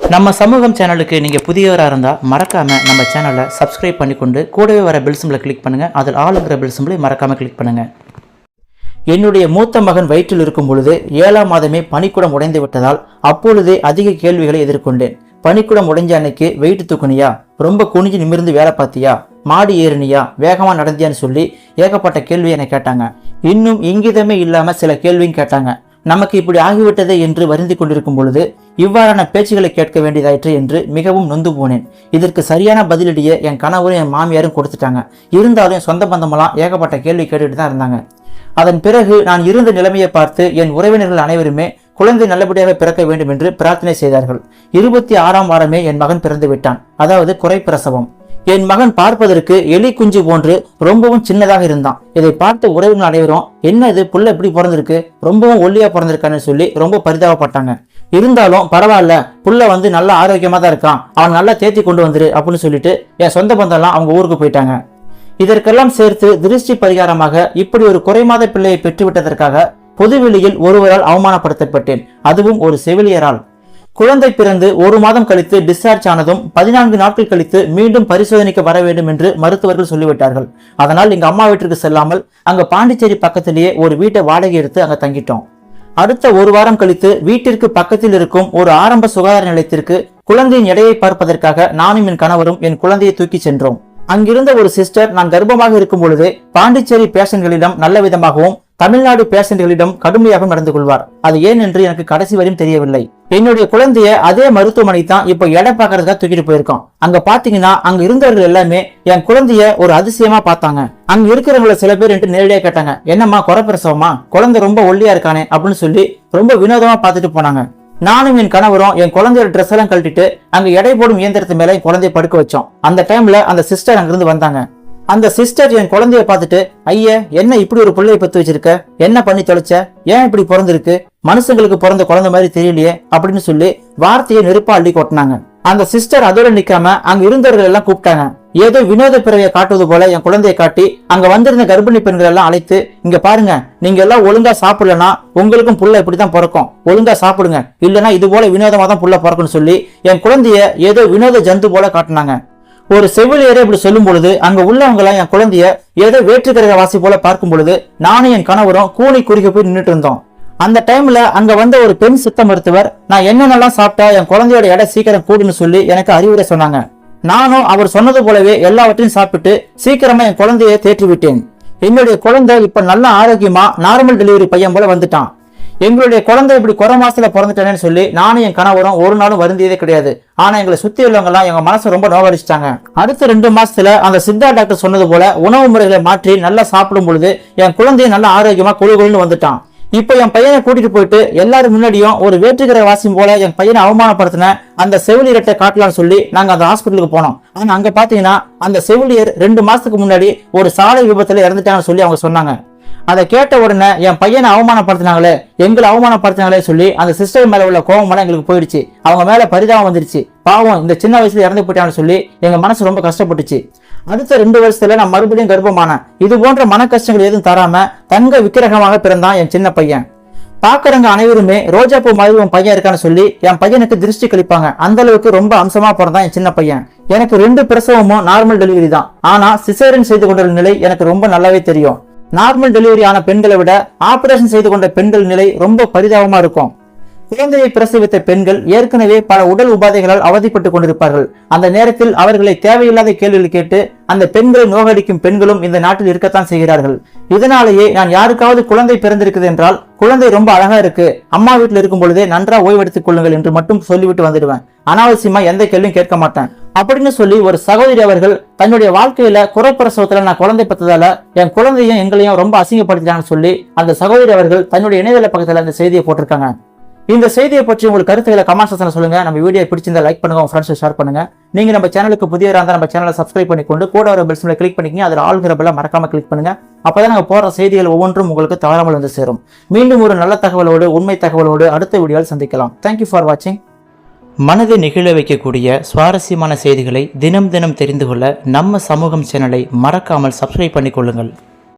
நம்ம சமூகம் சேனலுக்கு நீங்கள் புதியவராக இருந்தால் மறக்காமல் நம்ம சேனலை சப்ஸ்கிரைப் பண்ணிக்கொண்டு கூடவே வர பெல் சிம்பிளை கிளிக் பண்ணுங்கள் அதில் ஆளுங்கிற பெல் சிம்பிளை மறக்காமல் கிளிக் பண்ணுங்கள் என்னுடைய மூத்த மகன் வயிற்றில் இருக்கும் பொழுது ஏழாம் மாதமே பனிக்குடம் உடைந்து விட்டதால் அப்பொழுதே அதிக கேள்விகளை எதிர்கொண்டேன். பனிக்குடம் உடைஞ்ச அன்னைக்கு வெயிட்டு தூக்குனியா? ரொம்ப குனிஞ்சு நிமிர்ந்து வேலை பார்த்தியா? மாடி ஏறினியா? வேகமாக நடந்தியான்னு சொல்லி ஏகப்பட்ட கேள்வி என்னை கேட்டாங்க. இன்னும் இங்கிதமே இல்லாமல் சில கேள்வியும் கேட்டாங்க. நமக்கு இப்படி ஆகிவிட்டதே என்று வருந்தி கொண்டிருக்கும் பொழுது இவ்வாறான பேச்சுகளை கேட்க வேண்டியதாயிற்று என்று மிகவும் நொந்து போனேன். இதற்கு சரியான பதிலடியை என் கணவரும் என் மாமியாரும் கொடுத்துட்டாங்க. இருந்தாலும் சொந்த பந்தமெல்லாம் ஏகப்பட்ட கேள்வி கேட்டுட்டு தான் இருந்தாங்க. அதன் பிறகு நான் இருந்த நிலைமையை பார்த்து என் உறவினர்கள் அனைவருமே குழந்தை நல்லபடியாக பிறக்க வேண்டும் என்று பிரார்த்தனை செய்தார்கள். இருபத்தி ஆறாம் வாரமே என் மகன் பிறந்து விட்டான். அதாவது குறை பிரசவம். என் மகன் பார்ப்பதற்கு எலி குஞ்சு போன்று ரொம்பவும் சின்னதாக இருந்தான். இதை பார்த்த உறவினர்கள் அனைவரும் என்ன இது புள்ள எப்படி பிறந்திருக்கு? ரொம்பவும் ஒல்லியா பிறந்திருக்கான்னு சொல்லி ரொம்ப பரிதாபப்பட்டாங்க. இருந்தாலும் பரவாயில்ல புள்ள வந்து நல்ல ஆரோக்கியமா தான் இருக்கான். அவன் நல்லா தேத்தி கொண்டு வந்துரு அப்படின்னு சொல்லிட்டு என் சொந்த பந்தம்லாம் அவங்க ஊருக்கு போயிட்டாங்க. இதற்கெல்லாம் சேர்த்து திருஷ்டி பரிகாரமாக இப்படி ஒரு குறைமாத பிள்ளையை பெற்றுவிட்டதற்காக பொதுவெளியில் ஒருவரால் அவமானப்படுத்தப்பட்டேன். அதுவும் ஒரு செவிலியரால். குழந்தை பிறந்து ஒரு மாதம் கழித்து டிஸ்சார்ஜ் ஆனதும் பதினான்கு நாட்கள் கழித்து மீண்டும் பரிசோதனைக்கு வர வேண்டும் என்று மருத்துவர்கள் சொல்லிவிட்டார்கள். அதனால் எங்க அம்மா வீட்டிற்கு செல்லாமல் அங்க பாண்டிச்சேரி பக்கத்திலேயே ஒரு வீட்டை வாடகை எடுத்து அங்க தங்கிட்டோம். அடுத்த ஒரு வாரம் கழித்து வீட்டிற்கு பக்கத்தில் இருக்கும் ஒரு ஆரம்ப சுகாதார நிலையத்திற்கு குழந்தையின் எடையை பார்ப்பதற்காக நானும் என் கணவரும் என் குழந்தையை தூக்கி சென்றோம். அங்கிருந்த ஒரு சிஸ்டர் நான் கர்ப்பமாக இருக்கும் பொழுது பாண்டிச்சேரி பேஷண்ட்களிடம் நல்ல விதமாகவும் தமிழ்நாடு பேஷண்ட்களிடம் கடுமையாக நடந்து கொள்வார். அது ஏன் என்று எனக்கு கடைசி வரையும் தெரியவில்லை. என்னுடைய குழந்தைய அதே மருத்துவமனை தான் இப்போ எடை பார்க்கறதுக்காக தூக்கிட்டு போயிருக்கோம் அங்க பாத்தீங்கன்னா அங்க இருந்தவர்கள் எல்லாமே என் குழந்தைய ஒரு அதிசயமா பார்த்தாங்க. அங்க இருக்கிறவங்கள சில பேர் என்று நேரடியா கேட்டாங்க. என்னம்மா குறப்பிரசவமா குழந்தை ரொம்ப ஒல்லியா இருக்கானே அப்படின்னு சொல்லி ரொம்ப வினோதமா பார்த்துட்டு போனாங்க. நானும் என் கணவரும் என் குழந்தையோட ட்ரெஸ் எல்லாம் கழட்டிட்டு அங்க எடை போடும் இயந்திரத்து மேல என் குழந்தைய படுக்க வச்சோம். அந்த டைம்ல அந்த சிஸ்டர் அங்கிருந்து வந்தாங்க. அந்த சிஸ்டர் என் குழந்தைய பார்த்துட்டு ஐய என்ன இப்படி ஒரு பிள்ளையை பத்து வச்சிருக்க? என்ன பண்ணி தொலைச்ச? ஏன் இப்படி பிறந்திருக்கு? மனுஷங்களுக்கு பிறந்த குழந்தை மாதிரி தெரியலையே அப்படின்னு சொல்லி வார்த்தையை நெருப்பா அள்ளி கொட்டினாங்க. அந்த சிஸ்டர் அதோட நிக்காம அங்க இருந்தவர்கள் எல்லாம் கூப்பிட்டாங்க. ஏதோ வினோத பிறவையை காட்டுவது போல என் குழந்தையை காட்டி அங்க வந்திருந்த கர்ப்பிணி பெண்கள் எல்லாம் அழைத்து இங்க பாருங்க நீங்க எல்லாம் ஒழுங்கா சாப்பிடலனா உங்களுக்கும் புள்ள இப்படிதான் பிறக்கும். ஒழுங்கா சாப்பிடுங்க. இல்லனா இது போல வினோதமா தான் புள்ள பிறக்கும்னு சொல்லி என் குழந்தைய ஏதோ வினோத ஜந்து போல காட்டினாங்க. ஒரு செவிலியரே இப்படி சொல்லும் பொழுது அங்க உள்ளவங்களாம் என் குழந்தைய ஏதோ வேற்றுக்கிரக வாசி போல பார்க்கும் பொழுது நானும் என் கணவரும் கூலி குறுக்க போய் நின்றுட்டு இருந்தோம். அந்த டைம்ல அங்க வந்த ஒரு பெண் சித்த மருத்துவர் நான் என்னென்னலாம் சாப்பிட்டா என் குழந்தையோட எடை சீக்கிரம் கூடுன்னு சொல்லி எனக்கு அறிவுரை சொன்னாங்க. நானும் அவர் சொன்னது போலவே எல்லாவற்றையும் சாப்பிட்டு சீக்கிரமா என் குழந்தையை தேற்றி விட்டேன் என்னுடைய குழந்தை இப்ப நல்ல ஆரோக்கியமா நார்மல் டெலிவரி பையன் போல வந்துட்டான். எங்களுடைய குழந்தை இப்படி குறை மாசத்துல பிறந்துட்டேன்னு சொல்லி நானும் என் கணவரும் ஒரு நாளும் வருந்தியதே கிடையாது. ஆனா எங்களை சுத்தி உள்ளவங்க எல்லாம் எங்க மனசை ரொம்ப நோகடிச்சிட்டாங்க. அடுத்த ரெண்டு மாசத்துல அந்த சித்தா டாக்டர் சொன்னது போல உணவு முறைகளை மாற்றி நல்லா சாப்பிடும் பொழுது என் குழந்தைய நல்லா ஆரோக்கியமா குழு குழுன்னு வந்துட்டான். இப்போ என் பையனை கூட்டிட்டு போயிட்டு எல்லாரும் முன்னாடியும் ஒரு வேற்றுக்கிற வாசியம் போல என் பையனை அவமானப்படுத்தின அந்த செவிலியர்கிட்ட காட்டலாம்னு சொல்லி நாங்க அந்த ஹாஸ்பிட்டலுக்கு போனோம். ஆனா அங்க பாத்தீங்கன்னா அந்த செவிலியர் ரெண்டு மாசத்துக்கு முன்னாடி ஒரு சாலை விபத்துல இறந்துட்டாங்கன்னு சொல்லி அவங்க சொன்னாங்க. அதை கேட்ட உடனே என் பையனை அவமானப்படுத்தினாங்களே எங்களை அவமானப்படுத்தினாங்களே சொல்லி அந்த சிஸ்டர் மேல உள்ள கோபமெல்லாம் எங்களுக்கு போயிடுச்சு. அவங்க மேல பரிதாபம் வந்துருச்சு. பாவம் இந்த சின்ன வயசுல இறந்து போயிட்டான்னு சொல்லி எங்க மனசு ரொம்ப கஷ்டப்பட்டுச்சு. அடுத்த ரெண்டு வருஷத்துல நான் மறுபடியும் கர்ப்பமானேன். இது போன்ற மன கஷ்டங்கள் எதுவும் தராம தங்க விக்கிரகமாக பிறந்தான் என் சின்ன பையன். பாக்குறவங்க அனைவருமே ரோஜாப்பூ மாதிரி உன் பையன் இருக்கான்னு சொல்லி என் பையனுக்கு திருஷ்டி கழிப்பாங்க. அந்த அளவுக்கு ரொம்ப அம்சமா பிறந்தான் என் சின்ன பையன். எனக்கு ரெண்டு பிரசவமும் நார்மல் டெலிவரி தான். ஆனா சிசேரன் செய்து கொண்ட நிலை எனக்கு ரொம்ப நல்லாவே தெரியும். நார்மல் டெலிவரி ஆன பெண்களை விட ஆபரேஷன் செய்து கொண்ட பெண்கள் நிலை ரொம்ப பரிதாபமா இருக்கும். குழந்தையை பிரசவித்த பெண்கள் ஏற்கனவே பல உடல் உபாதைகளால் அவதிப்பட்டுக் கொண்டிருப்பார்கள். அந்த நேரத்தில் அவர்களை தேவையில்லாத கேள்விகள் கேட்டு அந்த பெண்களை நோகடிக்கும் பெண்களும் இந்த நாட்டில் இருக்கத்தான் செய்கிறார்கள். இதனாலேயே நான் யாருக்காவது குழந்தை பிறந்திருக்குது என்றால் குழந்தை ரொம்ப அழகா இருக்கு. அம்மா வீட்டில் இருக்கும் பொழுதே நன்றா ஓய்வெடுத்துக் கொள்ளுங்கள் என்று மட்டும் சொல்லிவிட்டு வந்துடுவேன். அனாவசியமா எந்த கேள்வியும் கேட்க மாட்டேன். அப்படின்னு சொல்லி ஒரு சகோதரி அவர்கள் தன்னுடைய வாழ்க்கையில குறைப்பிரசவத்துல நான் குழந்தை பெற்றதால என் குழந்தையும் எங்களையும் ரொம்ப அசிங்கப்படுத்திட்டாங்கன்னு சொல்லி அந்த சகோதரி அவர்கள் தன்னுடைய இணையதள பக்கத்துல அந்த செய்தியை போட்டிருக்காங்க. இந்த செய்தியை பற்றி உங்களுக்கு கருத்துக்களை கமெண்ட் செக்ஷன்ல சொல்லுங்க. நம்ம வீடியோ பிடிச்சிருந்தா லைக் பண்ணுங்க உங்க ஃப்ரெண்ட்ஸ் ஷேர் பண்ணுங்க. நீங்க நம்ம சேனலுக்கு புதியவராக இருந்தால் நம்ம சேனலை சப்ஸ்கிரைப் பண்ணிக்கொண்டு கூட வர பெல் சிம்ல கிளிக் பண்ணிக்கங்க. அதில் ஆள்கிற பெல்ல மறக்காம கிளிக் பண்ணுங்க. அப்பதான் நாங்கள் போற செய்திகள் ஒவ்வொன்றும் உங்களுக்கு தவறாமல் வந்து சேரும். மீண்டும் ஒரு நல்ல தகவலோடு உண்மை தகவலோடு அடுத்த வீடியோவில் சந்திக்கலாம். தேங்க்யூ ஃபார் வாட்சிங் மனதை நெகிழ வைக்கக்கூடிய சுவாரஸ்யமான செய்திகளை தினம் தினம் தெரிந்து கொள்ள நம்ம சமூகம் சேனலை மறக்காமல் சப்ஸ்கிரைப் பண்ணிக்கொள்ளுங்கள்.